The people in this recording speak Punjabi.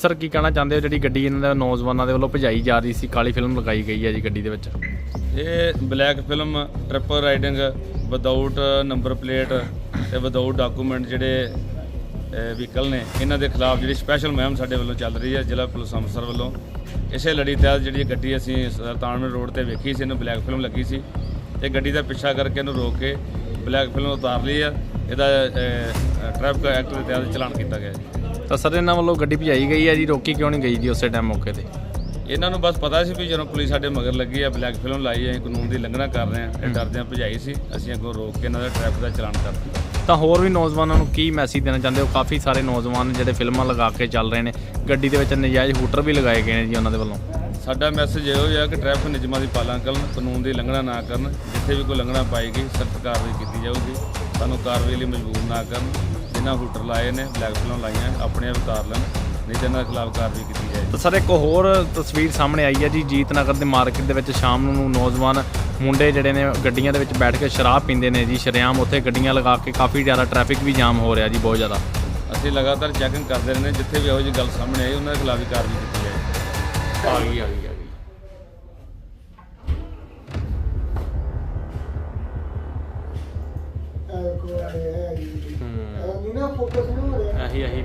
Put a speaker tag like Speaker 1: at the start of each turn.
Speaker 1: ਸਰ, ਕੀ ਕਹਿਣਾ ਚਾਹੁੰਦੇ ਹੋ ਜਿਹੜੀ ਗੱਡੀ ਇਹਨਾਂ ਦੇ ਨੌਜਵਾਨਾਂ ਦੇ ਵੱਲੋਂ ਭਜਾਈ ਜਾ ਰਹੀ ਸੀ? ਕਾਲੀ ਫਿਲਮ ਲਗਾਈ ਗਈ ਹੈ ਜੀ ਗੱਡੀ ਦੇ ਵਿੱਚ।
Speaker 2: ਇਹ black film triple riding without number plate ਤੇ ਵਿਦਆਊਟ ਡਾਕੂਮੈਂਟ ਜਿਹੜੇ ਵਹੀਕਲ ਨੇ, ਇਹਨਾਂ ਦੇ ਖਿਲਾਫ ਜਿਹੜੀ ਸਪੈਸ਼ਲ ਮੁਹਿੰਮ ਸਾਡੇ ਵੱਲੋਂ ਚੱਲ ਰਹੀ ਹੈ ਜ਼ਿਲ੍ਹਾ ਪੁਲਿਸ ਅੰਮ੍ਰਿਤਸਰ ਵੱਲੋਂ। ਇਸੇ ਲੜੀ ਤਹਿਤ ਜਿਹੜੀ ਗੱਡੀ ਅਸੀਂ ਸੁਲਤਾਨਪੁਰ ਰੋਡ ਤੇ ਵੇਖੀ ਸੀ, ਇਹਨੂੰ ਬਲੈਕ ਫਿਲਮ ਲੱਗੀ ਸੀ। ਇਹ ਗੱਡੀ ਦਾ ਪਿੱਛਾ ਕਰਕੇ ਇਹਨੂੰ ਰੋਕ ਕੇ ਬਲੈਕ ਫਿਲਮ ਉਤਾਰ ਲਈ ਆ। ਇਹਦਾ ਟ੍ਰੈਫਿਕ ਐਕਟ ਦੇ ਤਹਿਤ ਚਲਾਨ ਕੀਤਾ ਗਿਆ ਜੀ।
Speaker 1: ਤਾਂ ਸਰ ਇਹਨਾਂ ਵੱਲੋਂ ਗੱਡੀ ਭਜਾਈ ਗਈ ਹੈ ਜੀ ਰੋਕੀ ਕਿਉਂ ਨਹੀਂ ਗਈ ਜੀ ਉਸੇ ਟਾਈਮ ਮੌਕੇ ਤੇ?
Speaker 2: ਇਹਨਾਂ ਨੂੰ ਬਸ ਪਤਾ ਸੀ ਵੀ ਜਦੋਂ ਪੁਲਿਸ ਸਾਡੇ ਮਗਰ ਲੱਗੀ ਆ ਬਲੈਕ ਫਿਲਮ ਲਾਈ ਹੈ ਕਾਨੂੰਨ ਦੀ ਉਲੰਘਣਾ ਕਰ ਰਹੇ ਆ ਇਹ ਡਰਦਿਆਂ ਭਜਾਈ ਸੀ ਅਸੀਂ ਅੱਗੋਂ ਰੋਕ ਕੇ ਇਹਨਾਂ ਦਾ ਟ੍ਰੈਫਿਕ ਦਾ ਚਲਾਨ ਕਰ ਦਿੱਤਾ।
Speaker 1: ਤਾਂ ਹੋਰ ਵੀ ਨੌਜਵਾਨਾਂ ਨੂੰ ਕੀ ਮੈਸੇਜ ਦੇਣਾ ਚਾਹੁੰਦੇ ਹੋ? ਕਾਫੀ ਸਾਰੇ ਨੌਜਵਾਨ ਜਿਹੜੇ ਫਿਲਮਾਂ ਲਗਾ ਕੇ ਚੱਲ ਰਹੇ ਨੇ ਗੱਡੀ ਦੇ ਵਿੱਚ ਨਜਾਇਜ਼ ਹੂਟਰ ਵੀ ਲਗਾਏ ਗਏ ਨੇ ਜੀ ਉਹਨਾਂ ਦੇ ਵੱਲੋਂ।
Speaker 2: ਸਾਡਾ ਮੈਸੇਜ ਇਹੋ ਹੀ ਆ ਕਿ ਟ੍ਰੈਫਿਕ ਨਿਯਮਾਂ ਦੀ ਪਾਲਣਾ ਕਰਨ ਕਾਨੂੰਨ ਦੀ ਉਲੰਘਣਾ ਨਾ ਕਰਨ ਜਿੱਥੇ ਵੀ ਕੋਈ ਉਲੰਘਣਾ ਪਾਏਗੀ ਸਖਤ ਕਾਰਵਾਈ ਕੀਤੀ ਜਾਊਗੀ ਸਾਨੂੰ ਕਾਰਵਾਈ ਲਈ ਮਜਬੂਰ ਨਾ ਕਰਨ। ਜਿਨ੍ਹਾਂ ਹੂਟਰ ਲਾਏ ਨੇ ਬਲੈਕ ਫਿਲਮ ਲਾਈਆਂ ਆਪਣੇ ਆਪ ਉਤਾਰ ਲੈਣ ਨਹੀਂ ਤਾਂ ਇਹਨਾਂ ਦੇ ਖਿਲਾਫ ਕਾਰਵਾਈ ਕੀਤੀ ਜਾਏਗੀ।
Speaker 1: ਤਾਂ ਸਰ ਇੱਕ ਹੋਰ ਤਸਵੀਰ ਸਾਹਮਣੇ ਆਈ ਹੈ ਜੀ ਜੀਤਨਗਰ ਦੇ ਮਾਰਕੀਟ ਦੇ ਵਿੱਚ ਸ਼ਾਮ ਨੂੰ ਨੌਜਵਾਨ ਮੁੰਡੇ ਜਿਹੜੇ ਨੇ ਗੱਡੀਆਂ ਦੇ ਵਿੱਚ ਬੈਠ ਕੇ ਸ਼ਰਾਬ ਪੀਂਦੇ ਨੇ ਜੀ ਸ਼ਰੇਆਮ ਉੱਥੇ ਗੱਡੀਆਂ ਲਗਾ ਕੇ ਕਾਫੀ ਜ਼ਿਆਦਾ ਟ੍ਰੈਫਿਕ ਵੀ ਜਾਮ ਹੋ ਰਿਹਾ ਜੀ ਬਹੁਤ ਜ਼ਿਆਦਾ।
Speaker 2: ਅਸੀਂ ਲਗਾਤਾਰ ਚੈਕਿੰਗ ਕਰਦੇ ਰਹਿੰਦੇ ਜਿੱਥੇ ਵੀ ਇਹੋ ਜਿਹੀ ਗੱਲ ਸਾਹਮਣੇ ਆਈ ਉਹਨਾਂ ਦੇ ਖਿਲਾਫ ਵੀ ਕਾਰਵਾਈ ਕੀਤੀ ਜਾਏਗੀ।
Speaker 1: ਆ ਗਈ ਆ ਗਈ। ਆ ਗਈ
Speaker 3: ਇਹ ਕੋ ਆਏ ਹੈ। ਨਹੀਂ ਨਾ ਫੋਕਸ ਨਹੀਂ ਹੋ ਰਿਹਾ
Speaker 1: ਇਹੀ ਇਹੀ